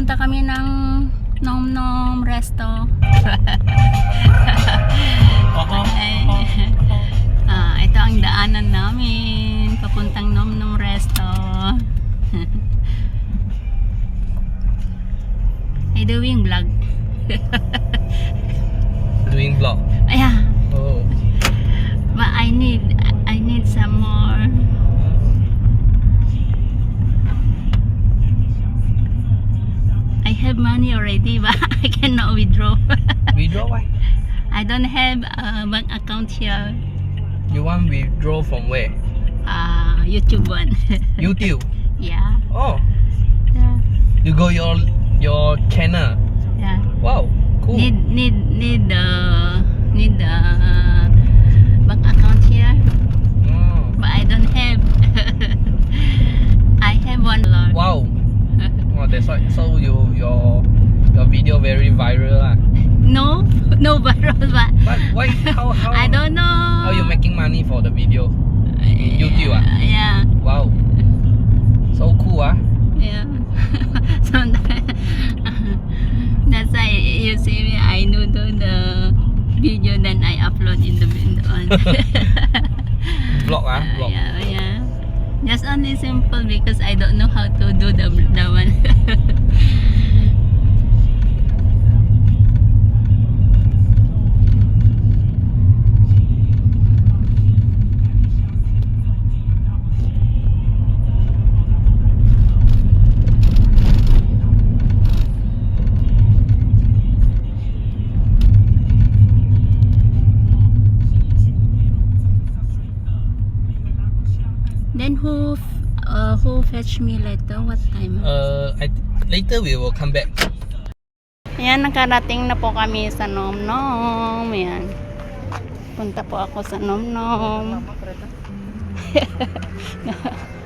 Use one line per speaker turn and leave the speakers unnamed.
Pupunta kami ng Nom Nom Resto. Ah, ito ang daanan namin. Papuntang Nom Nom Resto. Ay, doing vlog.
Doing vlog.
Ayan. Money already, but I cannot withdraw.
Withdraw why?
I don't have a bank account here.
You want withdraw from where?
Uh, YouTube one.
YouTube.
yeah.
Oh.
yeah.
You go your your channel.
Yeah.
Wow. Cool.
Need need need the need the bank account here,
Oh.
but I don't have. I have one dollar.
Wow. Oh, that's why. So you your your video very viral lah.
No, no viral, but
But why? How how?
I don't know.
How you making money for the video? in YouTube ah?
Yeah,
Wow. So cool ah.
yeah. Sometimes that's why you see me. I do the video, then I upload in the in the on.
Vlog ah. Vlog.
yeah, yeah. Just only simple because I don't know how then who f- uh, who fetch me later? What time?
Uh, I later we will come back.
Ayan, nakarating na po kami sa Nom Nom. Ayan. Punta po ako sa Nom